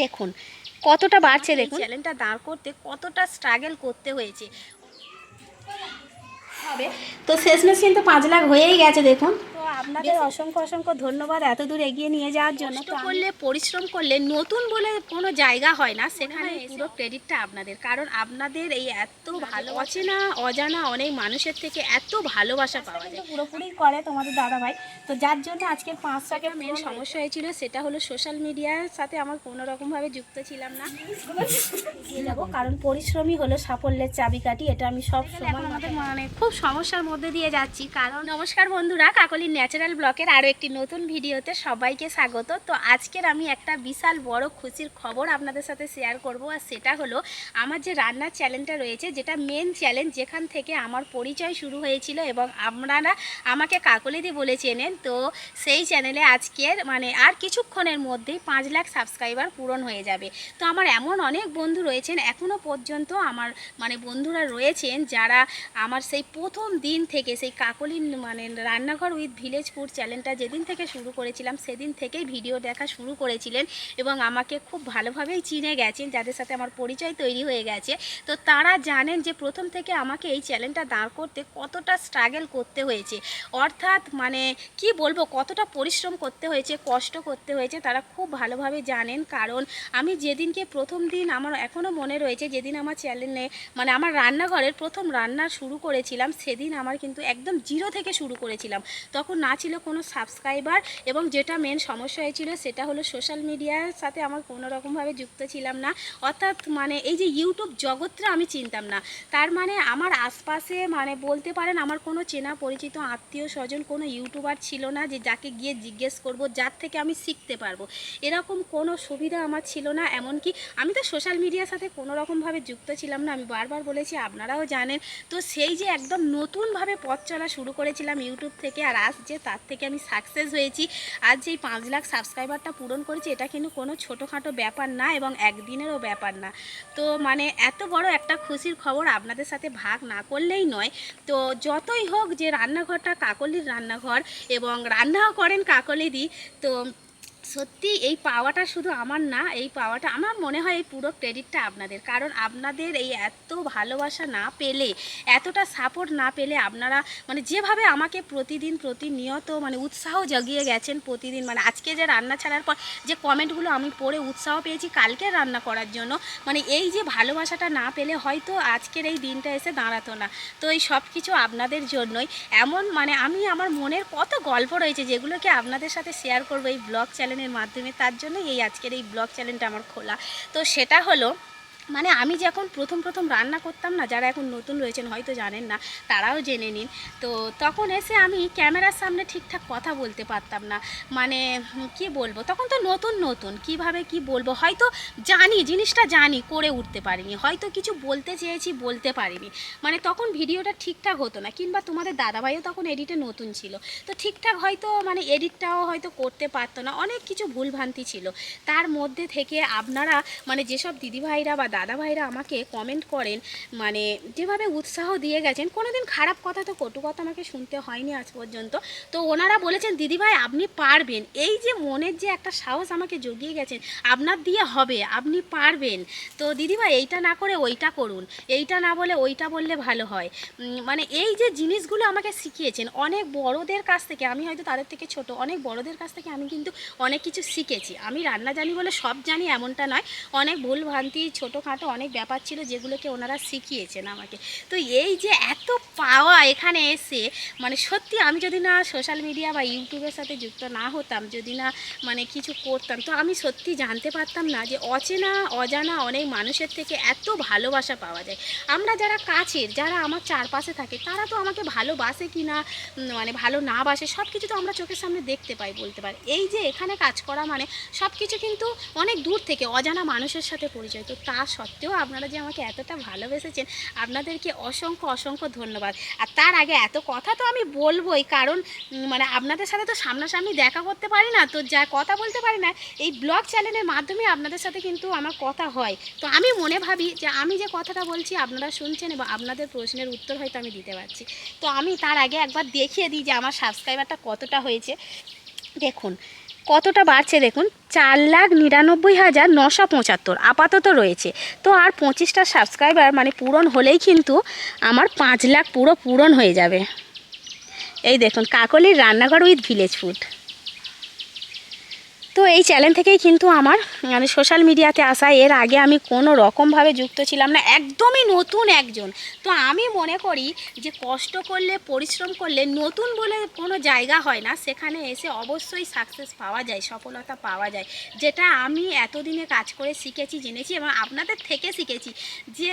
দেখুন কতটা বাড়ছে দেখুন। চ্যালেঞ্জটা দাঁড় করতে কতটা স্ট্রাগল করতে হয়েছে। হবে। তো শেষমেশ কিন্তু পাঁচ লাখ হয়েই গেছে দেখুন। আপনাদের অসংখ্য অসংখ্য ধন্যবাদ এত দূর এগিয়ে নিয়ে যাওয়ার জন্য। করলে পরিশ্রম করলে নতুন বলে কোনো জায়গা হয় না। সেখানে পুরো ক্রেডিটটা আপনাদের। কারণ আপনাদের এই এত ভালো অচেনা অজানা অনেক মানুষের থেকে এত ভালোবাসা পাওয়া যায়। পুরোপুরি করে তোমাদের দাদা ভাই তো যার জন্য আজকে পাঁচশোকে মেন সমস্যা হয়েছিল সেটা হলো সোশ্যাল মিডিয়ার সাথে আমার কোনো রকমভাবে যুক্ত ছিলাম না। যাব কারণ পরিশ্রমই হলো সাফল্যের চাবিকাঠি এটা আমি সব সময় আমাদের মানে খুব সমস্যার মধ্যে দিয়ে যাচ্ছি কারণ নমস্কার বন্ধুরা কাকলির ন্যাচারাল ব্লকের আরও একটি নতুন ভিডিওতে সবাইকে স্বাগত। তো আজকের আমি একটা বিশাল বড় খুশির খবর আপনাদের সাথে শেয়ার করব আর সেটা হলো আমার যে রান্নার চ্যানেলটা রয়েছে, যেটা মেন চ্যালেঞ্জ যেখান থেকে আমার পরিচয় শুরু হয়েছিল এবং আপনারা আমাকে কাকলিদি বলে চেনেন। তো সেই চ্যানেলে আজকের মানে আর কিছুক্ষণের মধ্যেই পাঁচ লাখ সাবস্ক্রাইবার পূরণ হয়ে যাবে। তো আমার এমন অনেক বন্ধু রয়েছেন এখনও পর্যন্ত আমার মানে বন্ধুরা রয়েছেন যারা আমার সেই প্রথম দিন থেকে সেই কাকলিন মানে রান্নাঘর উইথ ভিলেজ ফুড চ্যানেলটা যেদিন থেকে শুরু করেছিলাম, সেদিন থেকেই ভিডিও দেখা শুরু করেছিলেন এবং আমাকে খুব ভালোভাবেই চিনে গেছেন, যাদের সাথে আমার পরিচয় তৈরি হয়ে গেছে। তো তারা জানেন যে প্রথম থেকে আমাকে এই চ্যানেলটা দাঁড় করতে কতটা স্ট্রাগল করতে হয়েছে। অর্থাৎ মানে কি বলব, কতটা পরিশ্রম করতে হয়েছে, কষ্ট করতে হয়েছে, তারা খুব ভালোভাবে জানেন। কারণ আমি যেদিনকে প্রথম দিন আমার এখনও মনে রয়েছে, যেদিন আমার চ্যানেলে মানে আমার রান্নাঘরের প্রথম রান্না শুরু করেছিলাম, সেদিন আমার কিন্তু একদম জিরো থেকে শুরু করেছিলাম। তখন না ছিল কোনো সাবস্ক্রাইবার এবং যেটা মেন সমস্যা হয়েছিল সেটা হলো সোশ্যাল মিডিয়ার সাথে আমার কোনো রকমভাবে যুক্ত ছিলাম না। অর্থাৎ মানে এই যে ইউটিউব জগৎটা আমি চিনতাম না। তার মানে আমার আশপাশে মানে বলতে পারেন আমার কোনো চেনা পরিচিত আত্মীয় স্বজন কোনো ইউটিউবার ছিল না যে যাকে গিয়ে জিজ্ঞেস করব, যার থেকে আমি শিখতে পারব। এরকম কোনো সুবিধা আমার ছিল না। এমনকি আমি তো সোশ্যাল মিডিয়ার সাথে কোনো রকমভাবে যুক্ত ছিলাম না। আমি বারবার বলেছি, আপনারাও জানেন। তো সেই যে একদম নতুনভাবে পথ চলা শুরু করেছিলাম ইউটিউব থেকে আর আজ যে তার থেকে আমি সাকসেস হয়েছি। আর যেই পাঁচ লাখ সাবস্ক্রাইবারটা পূরণ করেছি, এটা কিন্তু কোনো ছোটোখাটো ব্যাপার না এবং একদিনেরও ব্যাপার না। তো মানে এত বড় একটা খুশির খবর আপনাদের সাথে ভাগ না করলেই নয়। তো যতই হোক যে রান্নাঘরটা কাকলির রান্নাঘর এবং রান্নাও করেন কাকলিদি তো সত্যি এই পাওয়াটা শুধু আমার না, এই পাওয়াটা আমার মনে হয় এই পুরো ক্রেডিটটা আপনাদের। কারণ আপনাদের এই এত ভালোবাসা না পেলে, এতটা সাপোর্ট না পেলে আপনারা মানে যেভাবে আমাকে প্রতিদিন প্রতিনিয়ত মানে উৎসাহ জাগিয়ে গেছেন প্রতিদিন মানে আজকে যে রান্না ছাড়ার পর যে কমেন্টগুলো আমি পড়ে উৎসাহ পেয়েছি কালকে রান্না করার জন্য মানে এই যে ভালোবাসাটা না পেলে হয়তো আজকের এই দিনটা এসে দাঁড়াতো না। তো এই সব কিছু আপনাদের জন্যই। এমন মানে আমি আমার মনের কত গল্প রয়েছে যেগুলোকে আপনাদের সাথে শেয়ার করব এই ব্লগ চ্যানেলের মাধ্যমে তার জন্য এই আজকের এই ব্লগ চ্যানেলটা আমার খোলা। তো সেটা হলো মানে আমি যখন প্রথম প্রথম রান্না করতাম না, যারা এখন নতুন রয়েছেন হয়তো জানেন না, তারাও জেনে নিন। তো তখন এসে আমি ক্যামেরার সামনে ঠিকঠাক কথা বলতে পারতাম না। মানে কি বলব? তখন তো নতুন নতুন, কীভাবে কি বলব? হয়তো জানি, জিনিসটা জানি, করে উঠতে পারিনি। হয়তো কিছু বলতে চেয়েছি, বলতে পারিনি। মানে তখন ভিডিওটা ঠিকঠাক হতো না, কিংবা তোমাদের দাদাভাইও তখন এডিটে নতুন ছিল। তো ঠিকঠাক হয়তো মানে এডিটটাও হয়তো করতে পারতো না, অনেক কিছু ভুলভ্রান্তি ছিল। তার মধ্যে থেকে আপনারা মানে যেসব দিদিভাইরা বা দাদাভাইরা আমাকে কমেন্ট করেন মানে যেভাবে উৎসাহ দিয়ে গেছেন, কোনোদিন খারাপ কথা তো কটু কথা আমাকে শুনতে হয়নি আজ পর্যন্ত। তো ওনারা বলেছেন, দিদিভাই, আপনি পারবেন। এই যে মনের যে একটা সাহস আমাকে জগিয়ে গেছেন, আপনার দিয়ে হবে, আপনি পারবেন। তো দিদিভাই, এইটা না করে ওইটা করুন, এইটা না বলে ওইটা বললে ভালো হয়। মানে এই যে জিনিসগুলো আমাকে শিখিয়েছেন, অনেক বড়দের কাছ থেকে, আমি হয়তো তাদের থেকে ছোট, অনেক বড়দের কাছ থেকে আমি কিন্তু অনেক কিছু শিখেছি। আমি রান্না জানি বলে সব জানি, এমনটা নয়। অনেক ভুল ভ্রান্তি ছোটোখাটো অনেক ব্যাপার ছিল যেগুলোকে ওনারা শিখিয়েছেন আমাকে। তো এই যে এত পাওয়া এখানে এসে মানে সত্যি আমি যদি না সোশ্যাল মিডিয়া বা ইউটিউবের সাথে যুক্ত না হতাম, যদি না মানে কিছু করতাম, তো আমি সত্যি জানতে পারতাম না যে অচেনা, অজানা অনেক মানুষের থেকে এত ভালোবাসা পাওয়া যায়। আমরা যারা কাছের, যারা আমার চারপাশে থাকে, তারা তো আমাকে ভালোবাসে কি না মানে ভালো না বাসে সব কিছু তো আমরা চোখের সামনে দেখতে পাই বলতে পারি। এই যে এখানে কাজ করা মানে সব কিছু কিন্তু অনেক দূর থেকে অজানা মানুষের সাথে পরিচয়। তো তা সত্ত্বেও আপনারা যে আমাকে এতটা ভালোবেসেছেন, আপনাদেরকে অসংখ্য অসংখ্য ধন্যবাদ। আর তার আগে এত কথা তো আমি বলবোই, কারণ মানে আপনাদের সাথে তো সামনাসামনি দেখা করতে পারি না, তো যা কথা বলতে পারি না, এই ব্লগ চ্যানেলের মাধ্যমে আপনাদের সাথে কিন্তু আমার কথা হয়। তো আমি মনে ভাবি যে আমি যে কথাটা বলছি, আপনারা শুনছেন এবং আপনাদের প্রশ্নের উত্তর হয়তো আমি দিতে পারছি। তো আমি তার আগে একবার দেখিয়ে দিই যে আমার সাবস্ক্রাইবারটা কতটা হয়েছে। দেখুন কতটা বাড়ছে দেখুন? চার লাখ নিরানব্বই হাজার নশো পঁচাত্তর আপাতত রয়েছে। তো আর পঁচিশটা সাবস্ক্রাইবার মানে পূরণ হলেই কিন্তু আমার পাঁচ লাখ পুরো পূরণ হয়ে যাবে। এই দেখুন, কাকলির রান্নাঘর উইথ ভিলেজ ফুড তো এই চ্যানেল থেকেই কিন্তু আমার মানে সোশ্যাল মিডিয়াতে আসা। এর আগে আমি কোনো রকমভাবে যুক্ত ছিলাম না, একদমই নতুন একজন। তো আমি মনে করি যে কষ্ট করলে, পরিশ্রম করলে নতুন বলে কোনো জায়গা হয় না। সেখানে এসে অবশ্যই সাকসেস পাওয়া যায়, সফলতা পাওয়া যায়। যেটা আমি এতদিনে কাজ করে শিখেছি, জেনেছি এবং আপনাদের থেকে শিখেছি যে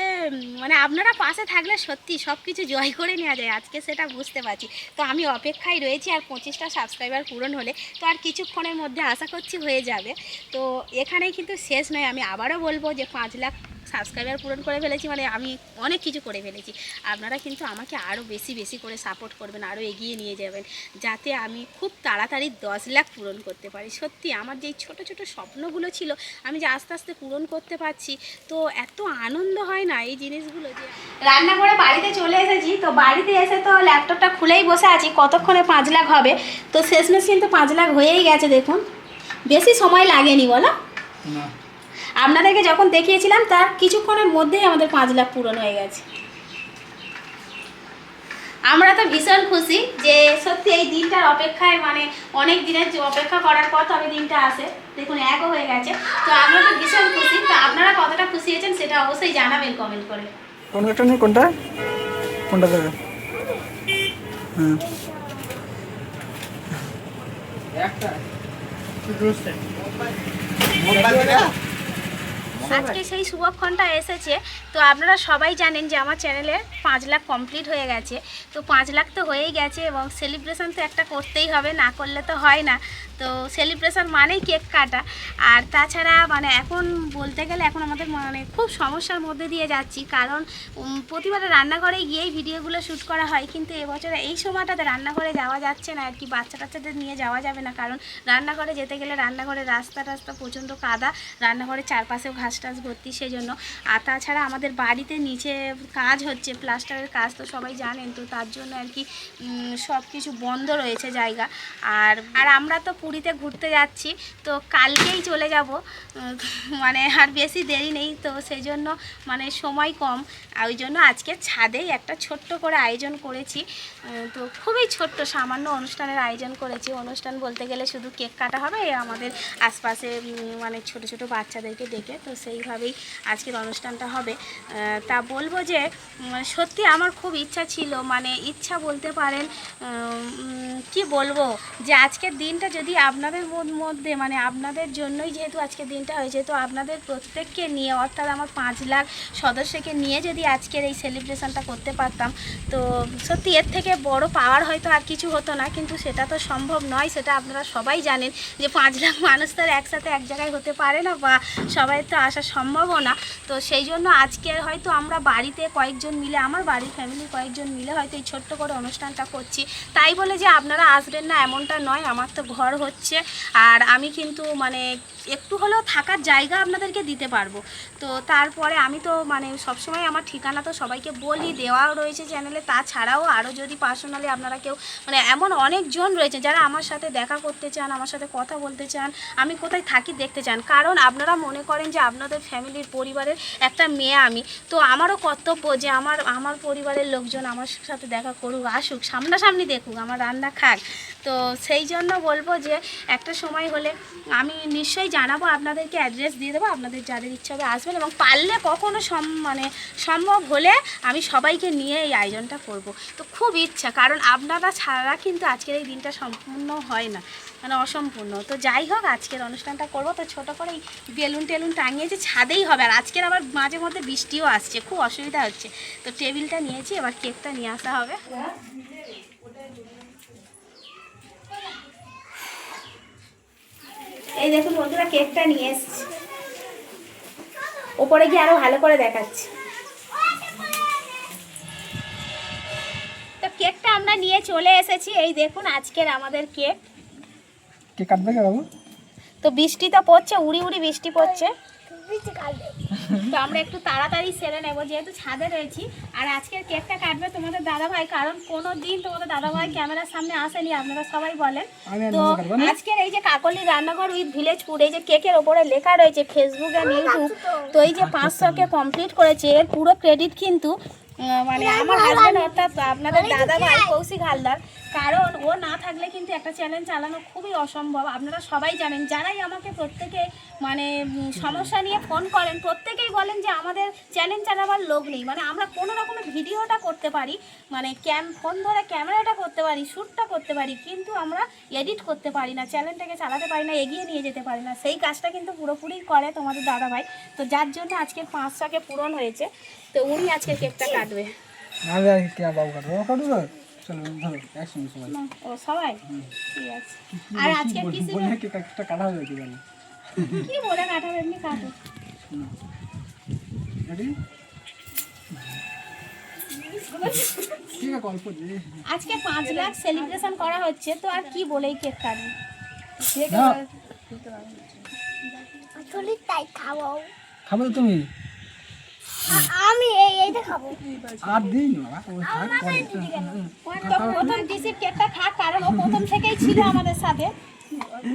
মানে আপনারা পাশে থাকলে সত্যি সব কিছু জয় করে নেওয়া যায়। আজকে সেটা বুঝতে পারছি। তো আমি অপেক্ষায় রয়েছি আর পঁচিশটা সাবস্ক্রাইবার পূরণ হলে। তো আর কিছুক্ষণের মধ্যে আশা করছি হয়ে যাবে। তো এখানেই কিন্তু শেষ নয়। আমি আবারও বলব যে পাঁচ লাখ সাবস্ক্রাইবার পূরণ করে ফেলেছি মানে আমি অনেক কিছু করে ফেলেছি। আপনারা কিন্তু আমাকে আরও বেশি বেশি করে সাপোর্ট করবেন, আরও এগিয়ে নিয়ে যাবেন, যাতে আমি খুব তাড়াতাড়ি দশ লাখ পূরণ করতে পারি। সত্যি আমার যেই ছোট ছোট স্বপ্নগুলো ছিল, আমি যে আস্তে আস্তে পূরণ করতে পারছি, তো এত আনন্দ হয় না এই জিনিসগুলো যে রান্না করে বাড়িতে চলে এসেছি, তো বাড়িতে এসে তো ল্যাপটপটা খুলেই বসে আছি, কতক্ষণে পাঁচ লাখ হবে? তো শেষমেশ কিন্তু পাঁচ লাখ হয়েই গেছে, দেখুন। বেশি সময় লাগেনি বলো? আপনাদেরকে যখন দেখিয়েছিলাম তার কিছুক্ষণের মধ্যেই আমাদের পাঁচ লাখ পূরণ হয়ে গেছে। আমরা তো ভীষণ খুশি যে সত্যি এই দিনটার অপেক্ষায় মানে অনেক দিনের অপেক্ষা করার পর তবে দিনটা আসে। দেখুন একও হয়ে গেছে। তো আমরা তো ভীষণ খুশি। তো আপনারা কতটা খুশি হয়েছেন সেটা অবশ্যই জানাবেন কমেন্ট করে। কোন একটা নেই কোনটা? কোনটা দেবে? হ্যাঁ। মোবাইল থেকে আজকে সেই শুভক্ষণটা এসেছে। তো আপনারা সবাই জানেন যে আমার চ্যানেলে পাঁচ লাখ কমপ্লিট হয়ে গেছে। তো পাঁচ লাখ তো হয়েই গেছে এবং সেলিব্রেশন তো একটা করতেই হবে না করলে তো হয় না। তো সেলিব্রেশন মানেই কেক কাটা। আর তাছাড়া মানে এখন বলতে গেলে এখন আমাদের মানে খুব সমস্যার মধ্যে দিয়ে যাচ্ছি। কারণ প্রতিবারে রান্নাঘরে গিয়েই ভিডিওগুলো শ্যুট করা হয়। কিন্তু এবছরে এই সময়টাতে রান্নাঘরে যাওয়া যাচ্ছে না। আর কি বাচ্চা টাচ্চাদের নিয়ে যাওয়া যাবে না। কারণ রান্নাঘরে যেতে গেলে রান্নাঘরে রাস্তা টাস্তা প্রচণ্ড কাদা। রান্নাঘরের চারপাশেও ঘাস টাস ভর্তি সেজন্য। আর তাছাড়া আমাদের বাড়িতে নিচে কাজ হচ্ছে, প্লাস্টারের কাজ তো সবাই জানেন, তো তার জন্য আর কি সব কিছু বন্ধ রয়েছে জায়গা। আর আর আমরা তো পুরীতে ঘুরতে যাচ্ছি, তো কালকেই চলে যাব। মানে আর বেশি দেরি নেই, তো সেই জন্য মানে সময় কম। ওই জন্য আজকে ছাদেই একটা ছোট্ট করে আয়োজন করেছি। তো খুবই ছোট্ট, সামান্য অনুষ্ঠানের আয়োজন করেছি। অনুষ্ঠান বলতে গেলে শুধু কেক কাটা হবে, আমাদের আশপাশে মানে ছোট ছোট বাচ্চাদেরকে ডেকে, তো সেইভাবেই আজকের অনুষ্ঠানটা হবে। তা বলব যে সত্যি আমার খুব ইচ্ছা ছিল মানে ইচ্ছা বলতে পারেন কি বলব, যে আজকের দিনটা যদি আপনাদের মধ্যে মানে আপনাদের জন্যই যেহেতু আজকের দিনটা হয়েছে, তো আপনাদের প্রত্যেককে নিয়ে, অর্থাৎ আমার পাঁচ লাখ সদস্যকে নিয়ে যদি আজকের এই সেলিব্রেশনটা করতে পারতাম, তো সত্যি এর থেকে বড় পাওয়ার হয়তো আর কিছু হতো না, কিন্তু সেটা তো সম্ভব নয়, সেটা আপনারা সবাই জানেন যে পাঁচ লাখ মানুষ তো আর একসাথে এক জায়গায় হতে পারে না, বা সবাই তো আসা সম্ভবও না তো সেই জন্য আজকে হয়তো আমরা বাড়িতে কয়েকজন মিলে, আমার বাড়ির ফ্যামিলি কয়েকজন মিলে হয়তো এই ছোট্ট করে অনুষ্ঠানটা করছি। তাই বলে যে আপনারা আসবেন না এমনটা নয়, আমার তো ঘর হচ্ছে। আর আমি কিন্তু মানে একটু হলেও থাকার জায়গা আপনাদেরকে দিতে পারব। তো তারপরে আমি তো মানে সবসময় আমার ঠিকানা তো সবাইকে বলি, দেওয়াও রয়েছে চ্যানেলে তাছাড়াও আরও যদি পার্সোনালি আপনারা কেউ মানে এমন অনেকজন রয়েছে যারা আমার সাথে দেখা করতে চান, আমার সাথে কথা বলতে চান, আমি কোথায় থাকি দেখতে চান। কারণ আপনারা মনে করেন যে আপনাদের ফ্যামিলির পরিবারের একটা মেয়ে আমি। তো আমারও কর্তব্য যে আমার আমার পরিবারের লোকজন আমার সাথে দেখা করুক, আসুক, সামনাসামনি দেখুক, আমার রান্না খাক। তো সেই জন্য বলব যে একটা সময় হলে আমি নিশ্চয়ই জানাব, আপনাদেরকে অ্যাড্রেস দিয়ে দেবো, আপনাদের যাদের ইচ্ছা হবে আসবেন এবং পারলে কখনো সম মানে সম্ভব হলে আমি সবাইকে নিয়ে এই আয়োজনটা করব। তো খুব ইচ্ছা, কারণ আপনারা ছাড়া কিন্তু আজকের এই দিনটা সম্পূর্ণ হয় না। মানে অসম্পূর্ণ। তো যাই হোক, আজকের অনুষ্ঠানটা করব। তো ছোট করে এই বেলুন টেলুন টাঙিয়েছি, ছাদেই হবে। আর আজকের আবার মাঝে মধ্যে বৃষ্টিও আসছে, খুব অসুবিধা হচ্ছে। তো টেবিলটা নিয়েছি, এবার কেকটা নিয়ে আসা হবে। এই দেখুন বন্ধুরা, কেকটা নিয়ে এসছি। ওপরে গিয়ে আরও ভালো করে দেখাচ্ছি। তো কেকটা আমরা নিয়ে চলে এসেছি। এই দেখুন আজকের আমাদের কেক। কে কাটবে কে বাবু? তো বৃষ্টি তো পড়ছে উড়ি উড়ি বৃষ্টি পড়ছে। তো আমরা একটু তাড়াতাড়ি সেরে নেব যেহেতু ছাদে রয়েছি। আর আজকের কেকটা কাটবে তোমাদের দাদা ভাই কারণ কোনো দিন তোমাদের দাদা ভাই ক্যামেরার সামনে আসেনি আপনারা সবাই বলেন। তো? আজকের এই যে কাকলি রান্নাঘর উইথ ভিলেজ ফুড এই যে কেকের ওপরে লেখা রয়েছে ফেসবুক অ্যান্ড ইউটিউব। তো। এই যে পাঁচশোকে কমপ্লিট করেছে এর পুরো ক্রেডিট কিন্তু মানে আমার হাজব্যান্ড অর্থাৎ আপনাদের দাদা ভাই কৌশিক হালদার। কারণ ও না থাকলে কিন্তু একটা চ্যালেঞ্জ চালানো খুবই অসম্ভব। আপনারা সবাই জানেন যারাই আমাকে প্রত্যেকে মানে সমস্যা নিয়ে ফোন করেন প্রত্যেকেই বলেন যে আমাদের চ্যালেঞ্জ চালাবার লোক নেই। মানে আমরা কোনো রকমের ভিডিওটা করতে পারি মানে ক্যাম ফোন ধরে ক্যামেরাটা করতে পারি শ্যুটটা করতে পারি কিন্তু আমরা এডিট করতে পারি না চ্যানেলটাকে চালাতে পারি না এগিয়ে নিয়ে যেতে পারি না। সেই কাজটা কিন্তু পুরোপুরি করে তোমাদের দাদা ভাই। তো যার জন্য আজকে পাঁচশোকে পূরণ হয়েছে। তো উনি আজকে কেকটা কাটবে। আমি আর কে বাবু কাটবো কাটবো তো? চলো ধরো একসঙ্গে সবাই। ও সবাই? ঠিক আছে। আর আজকে কি কাটা হবে কি জানি। কি বলে এমনি কাটো রেডি দিয়ে আজকে পাঁচ লাখ সেলিব্রেশন করা হচ্ছে তো আর কি বলেই কেক কাটবে তাই খাব খাবে তুমি? আমি এই এইটা খাব আর দিই না পরে তো প্রথম ডিসির কেকটা খাক কারণ ও প্রথম থেকেই ছিল আমাদের সাথে।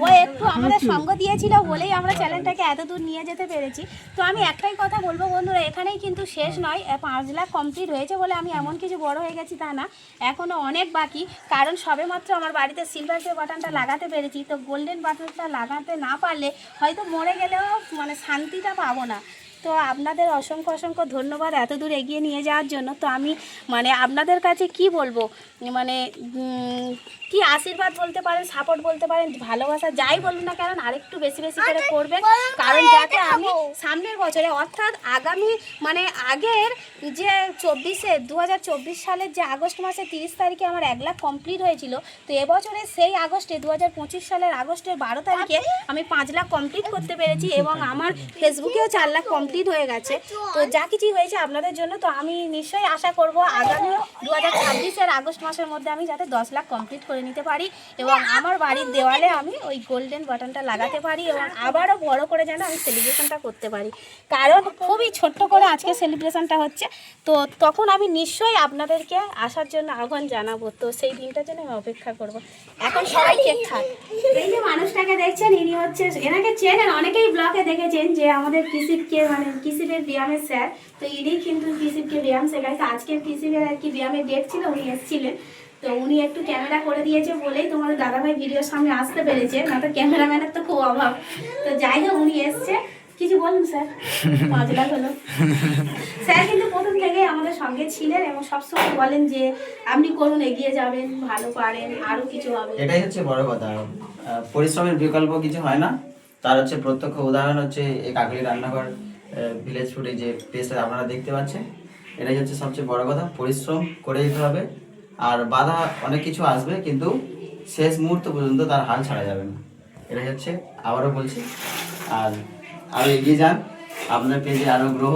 ও একটু আমাদের সঙ্গ দিয়েছিল বলেই আমরা চ্যানেলটাকে এত দূর নিয়ে যেতে পেরেছি। তো আমি একটাই কথা বলব বন্ধুরা এখানেই কিন্তু শেষ নয়। পাঁচ লাখ কমপ্লিট হয়েছে বলে আমি এমন কিছু বড় হয়ে গেছি তা না। এখনও অনেক বাকি কারণ সবেমাত্র আমার বাড়িতে সিলভার প্লে বাটনটা লাগাতে পেরেছি। তো গোল্ডেন বাটনটা লাগাতে না পারলে হয়তো মরে গেলেও মানে শান্তিটা পাবো না। তো আপনাদের অসংখ্য অসংখ্য ধন্যবাদ এত দূর এগিয়ে নিয়ে যাওয়ার জন্য। তো আমি মানে আপনাদের কাছে কি বলব? মানে কি আশীর্বাদ বলতে পারেন সাপোর্ট বলতে পারেন ভালোবাসা যাই বলুন না কারণ আরেকটু বেশি বেশি করে করবেন। কারণ যাতে আমি সামনের বছরে অর্থাৎ আগামী মানে আগের যে চব্বিশে দু হাজার চব্বিশ সালের যে আগস্ট মাসে তিরিশ তারিখে আমার এক লাখ কমপ্লিট হয়েছিল তো এবছরে সেই আগস্টে দু হাজার পঁচিশ সালের আগস্টের বারো তারিখে আমি পাঁচ লাখ কমপ্লিট করতে পেরেছি এবং আমার ফেসবুকেও চার লাখ কমপ্লিট হয়ে গেছে। তো যা কিছুই হয়েছে আপনাদের জন্য তো আমি নিশ্চয়ই আশা করব আগামী দু হাজার ছাব্বিশের আগস্ট মাসের মধ্যে আমি যাতে দশ লাখ কমপ্লিট করে নিতে পারি এবং আমার বাড়ির দেওয়ালে আমি ওই গোল্ডেন বাটনটা লাগাতে পারি এবং আবারও বড় করে যেন আমি সেলিব্রেশনটা করতে পারি। কারণ খুবই ছোট্ট করে আজকে সেলিব্রেশনটা হচ্ছে। তো তখন আমি নিশ্চয়ই আপনাদেরকে আসার জন্য আহ্বান জানাব। তো সেই দিনটার জন্য আমি অপেক্ষা করব। এখন সবাই কেক খাক এই যে মানুষটাকে দেখছেন, ইনি হচ্ছে এনাকে চেনেন, অনেকেই ব্লগে দেখেছেন যে আমাদের কৃষিবকে মানে কৃষিবের ব্যায়ামের স্যার তো ইনি কিন্তু কৃষিবকে ব্যায়াম শেখায়। আজকের কৃষিবের আর কি ব্যায়ামের ডেট ছিল, উনি এসেছিলেন। তো উনি একটু ক্যামেরা করে দিয়েছে বলেই তোমাদের দাদাভাই ভিডিওর সামনে আসতে পেরেছে। না তো ক্যামেরাম্যানের তো খুব অভাব। তো যাই হোক, উনি এসছে। কিছু বলুন, স্যার? লাখ হলো। স্যার কিন্তু প্রথম থেকেই আমাদের সঙ্গে ছিলেন এবং সবসময় বলেন যে, আপনি করুন, এগিয়ে যাবেন, ভালো পারেন আরও কিছু হবে। এটাই হচ্ছে বড় কথা। পরিশ্রমের বিকল্প কিছু হয় না। তার হচ্ছে প্রত্যক্ষ উদাহরণ হচ্ছে এই কাকলি রান্নাঘর ভিলেজ ফুডে যে পেজটা আপনারা দেখতে পাচ্ছেন। এটাই হচ্ছে সবচেয়ে বড় কথা। পরিশ্রম করে যেতে হবে। আর বাধা অনেক কিছু আসবে, কিন্তু শেষ মুহূর্ত পর্যন্ত তার হাল ছাড়া যাবে না। এটাই হচ্ছে আবারও বলছি। আর আরও এগিয়ে যান। আপনার পেজে আরও গ্রহ,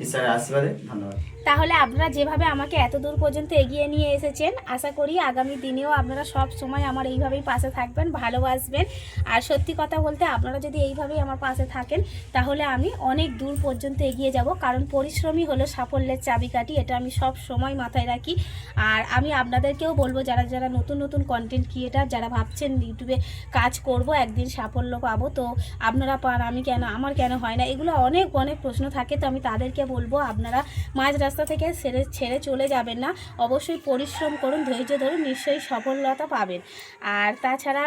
ঈশ্বরের আশীর্বাদে ধন্যবাদ। তাহলে আপনারা যেভাবে আমাকে এত দূর পর্যন্ত এগিয়ে নিয়ে এসেছেন, আশা করি আগামী দিনেও আপনারা সব সময় আমার এইভাবেই পাশে থাকবেন, ভালোবাসবেন। আর সত্যি কথা বলতে আপনারা যদি এইভাবেই আমার পাশে থাকেন, তাহলে আমি অনেক দূর পর্যন্ত এগিয়ে যাব, কারণ পরিশ্রমই হলো সাফল্যের চাবিকাঠি, এটা আমি সব সময় মাথায় রাখি। আর আমি আপনাদেরকেও বলব, যারা যারা নতুন নতুন কন্টেন্ট ক্রিয়েটার যারা ভাবছেন ইউটিউবে কাজ করব, একদিন সাফল্য পাবো, তো আপনারা পান, আমি কেন, আমার কেন হয় না? এগুলো অনেক অনেক প্রশ্ন থাকে, তো আমি তাদেরকে বলব, আপনারা মাঝ রাস্তা থেকে ছেড়ে ছেড়ে চলে যাবেন না। অবশ্যই পরিশ্রম করুন, ধৈর্য ধরুন, নিশ্চয়ই সফলতা পাবেন। আর তাছাড়া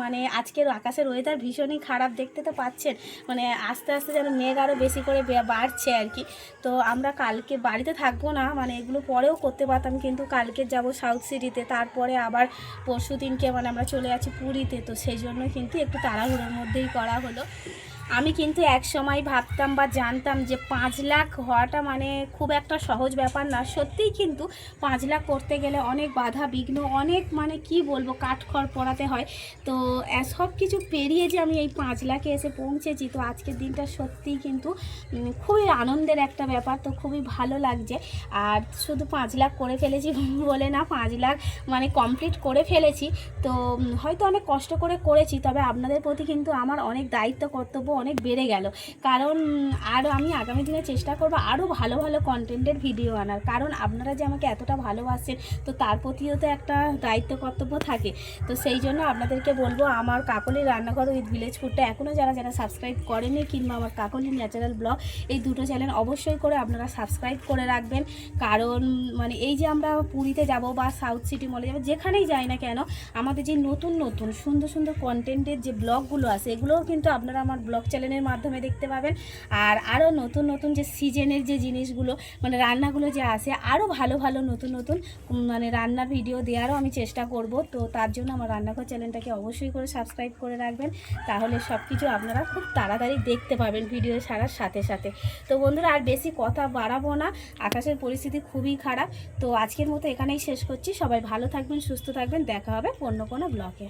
মানে আজকের আকাশের ওয়েদার ভীষণই খারাপ, দেখতে তো পাচ্ছেন। মানে আস্তে আস্তে যেন মেঘ আরও বেশি করে বাড়ছে আর কি। তো আমরা কালকে বাড়িতে থাকব না মানে এগুলো পরেও করতে পারতাম, কিন্তু কালকে যাব সাউথ সিটিতে তারপরে আবার পরশু দিনকে মানে আমরা চলে আছি পুরীতে। তো সেই জন্য কিন্তু একটু তাড়াহুড়োর মধ্যেই করা হলো। আমি কিন্তু এক সময় ভাবতাম বা জানতাম যে পাঁচ লাখ হওয়াটা মানে খুব একটা সহজ ব্যাপার না। সত্যিই কিন্তু পাঁচ লাখ করতে গেলে অনেক বাধা, বিঘ্ন, অনেক মানে কি বলব, কাঠখড় পড়াতে হয়। তো সব কিছু পেরিয়ে যে আমি এই পাঁচ লাখে এসে পৌঁছেছি, তো আজকের দিনটা সত্যিই কিন্তু খুবই আনন্দের একটা ব্যাপার। তো খুবই ভালো লাগছে। আর শুধু পাঁচ লাখ করে ফেলেছি বলে না, পাঁচ লাখ মানে কমপ্লিট করে ফেলেছি। তো হয়তো অনেক কষ্ট করে করেছি, তবে আপনাদের প্রতি কিন্তু আমার অনেক দায়িত্ব, কর্তব্য অনেক বেড়ে গেল। কারণ আরও আমি আগামী দিনে চেষ্টা করব আরও ভালো ভালো কন্টেন্টের ভিডিও আনার। কারণ আপনারা যে আমাকে এতটা ভালোবাসেন, তো তার প্রতিও তো একটা দায়িত্ব কর্তব্য থাকে। তো সেই জন্য আপনাদেরকে বলব, আমার কাকলির রান্নাঘর উইথ ভিলেজ ফুডটা এখনও যারা যারা সাবস্ক্রাইব করেনি, কিংবা আমার কাকলি ন্যাচারাল ব্লগ এই দুটো চ্যানেল অবশ্যই করে আপনারা সাবস্ক্রাইব করে রাখবেন। কারণ মানে এই যে আমরা পুরীতে যাব বা সাউথ সিটি মলে যাব, যেখানেই যাই না কেন, আমাদের যে নতুন নতুন সুন্দর সুন্দর কন্টেন্টের যে ব্লগগুলো আছে, এগুলোও কিন্তু আপনারা আমার ব্লগ চ্যানেলের মাধ্যমে দেখতে পাবেন। আর আরও নতুন নতুন যে সিজনের যে জিনিসগুলো মানে রান্নাগুলো যে আসে আরও ভালো ভালো, নতুন নতুন মানে রান্নার ভিডিও দেওয়ারও আমি চেষ্টা করব। তো তার জন্য আমার রান্নাঘর চ্যানেলটাকে অবশ্যই করে সাবস্ক্রাইব করে রাখবেন। তাহলে সব কিছু আপনারা খুব তাড়াতাড়ি দেখতে পাবেন ভিডিও ছাড়ার সাথে সাথে। তো বন্ধুরা, আর বেশি কথা বাড়াবো না। আকাশের পরিস্থিতি খুবই খারাপ। তো আজকের মতো এখানেই শেষ করছি। সবাই ভালো থাকবেন, সুস্থ থাকবেন। দেখা হবে অন্য কোনো ব্লগে